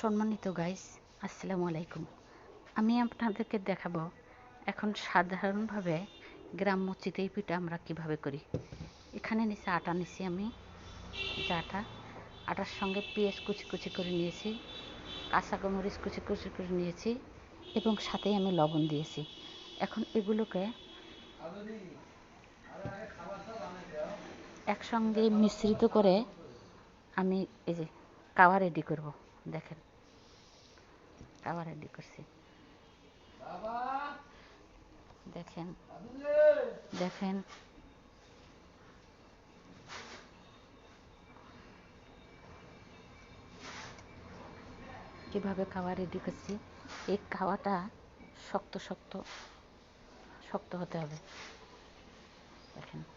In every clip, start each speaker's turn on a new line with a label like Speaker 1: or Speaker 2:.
Speaker 1: সম্মানিত গাইস আসসালামু আলাইকুম। আমি আপনাদেরকে দেখাবো এখন সাধারণভাবে গ্রাম্য চিতই পিঠা আমরা কীভাবে করি। এখানে নিচে আটা নিছি আমি, যে আটা, আটার সঙ্গে পেঁয়াজ কুচি কুচি করে নিয়েছি, কাঁচা মরিচ কুচি কুচি করে নিয়েছি এবং সাথেই আমি লবণ দিয়েছি। এখন এগুলোকে একসঙ্গে মিশ্রিত করে আমি এই যে কাওয়া রেডি করব। দেখেন। কাওয়া রেডি করছি। দেখেন। দেখেন। কীভাবে খাওয়া রেডি করছি? এই খাওয়াটা শক্ত শক্ত শক্ত হতে হবে। দেখেন।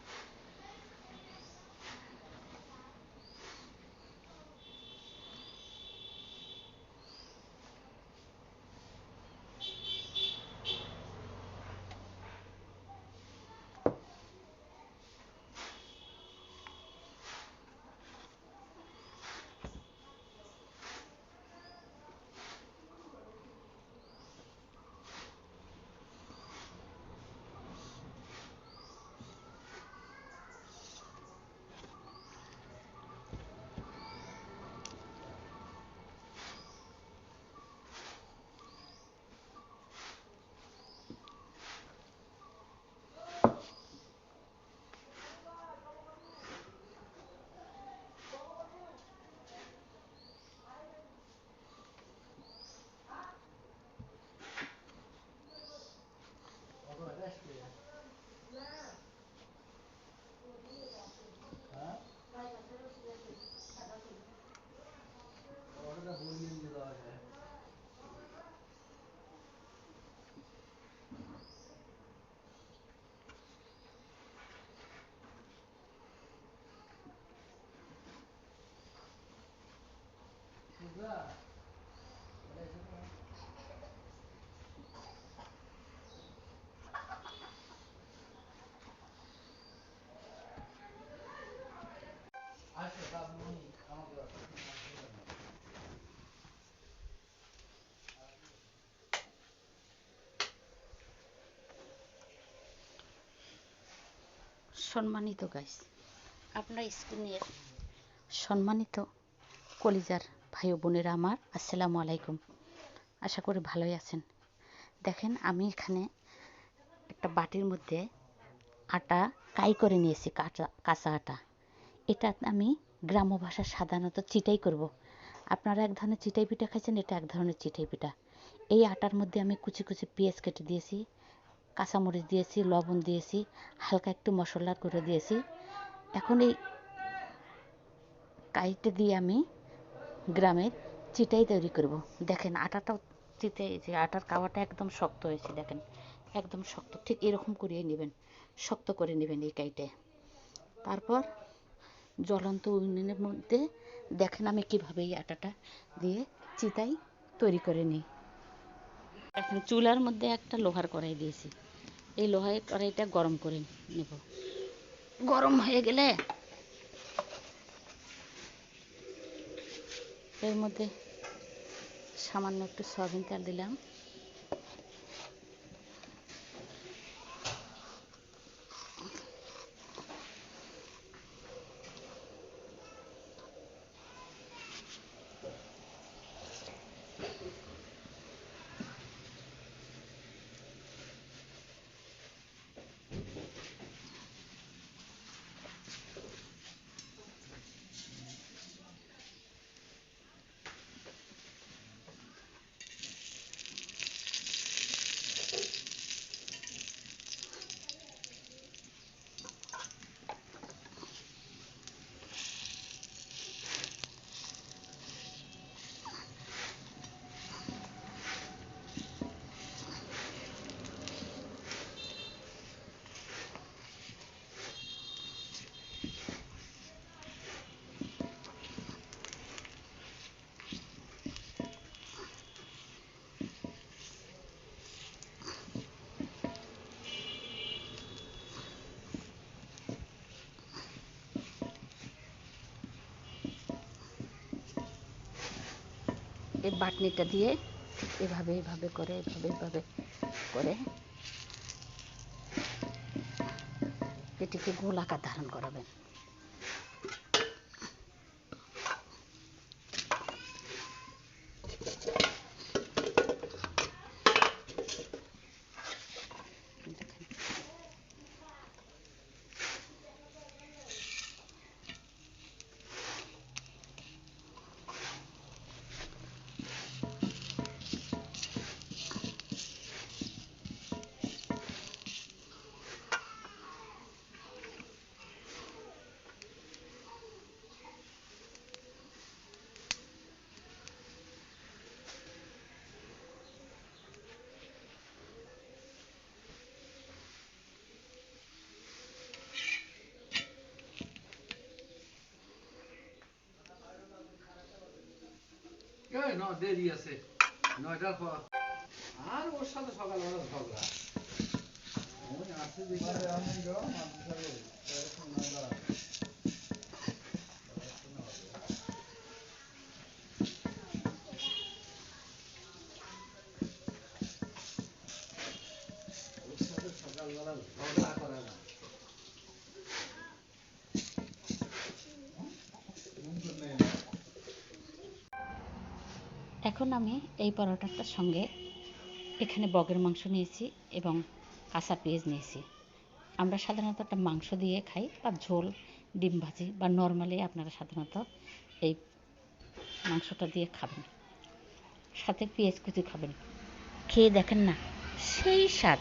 Speaker 1: সম্মানিত গাইস আপনার স্ক্রিনের সম্মানিত কলিজার ভাই বোনেরা আমার, আসসালামু আলাইকুম। আশা করি ভালোই আছেন। দেখেন, আমি এখানে একটা বাটির মধ্যে আটা কাই করে নিয়েছি, কাঁচা কাঁচা আটা। এটা আমি গ্রাম্য ভাষায় সাধারণত চিটাই করব। আপনারা এক ধরনের চিটাই পিঠা খাইছেন, এটা এক ধরনের চিটাই পিঠা। এই আটার মধ্যে আমি কুচি কুচি পেঁয়াজ কেটে দিয়েছি, কাঁচামরিচ দিয়েছি, লবণ দিয়েছি, হালকা একটু মশলা করে দিয়েছি। এখন এই কাইটে দিয়ে আমি গ্রামের চিটাই তৈরি করব। দেখেন, আটাটাও চিটে যে আটার কাওয়াটা একদম শক্ত হয়েছে, দেখেন। একদম শক্ত, ঠিক এরকম করিয়ে নেবেন, শক্ত করে নেবেন এই কাইটে। তারপর জ্বলন্ত উনুনের মধ্যে দেখেন আমি কীভাবে এই আটাটা দিয়ে চিতাই তৈরি করে নিই। এখন চুলার মধ্যে একটা লোহার কড়াই দিয়েছি। এই লোহার কড়াইটা গরম করে নেব। গরম হয়ে গেলে এর মধ্যে সামান্য একটু সয়াবিন তেল দিলাম। এই বাটনিটা দিয়ে এভাবে এভাবে করে এভাবে এভাবে করে। এটিকে গোলাকার ধারণ করাবেন।
Speaker 2: এই না দেরি আছে। নয়টার পর। আর ওর সাথে সকালবেলা ঝগড়া। সকালবেলা ঝগড়া করে না
Speaker 1: এখন আমি এই পরোটাটার সঙ্গে এখানে বগের মাংস নিয়েছি এবং কাঁচা পেঁয়াজ নিয়েছি। আমরা সাধারণত একটা মাংস দিয়ে খাই বা ঝোল, ডিম ভাজি বা নর্মালি আপনারা সাধারণত এই মাংসটা দিয়ে খাবেন। সাথে পেঁয়াজ কুচি খাবেন। খেয়ে দেখেন না, সেই স্বাদ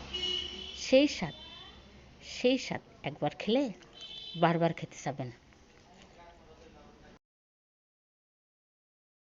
Speaker 1: সেই স্বাদ সেই স্বাদ। একবার খেলে বারবার খেতে চাবেন।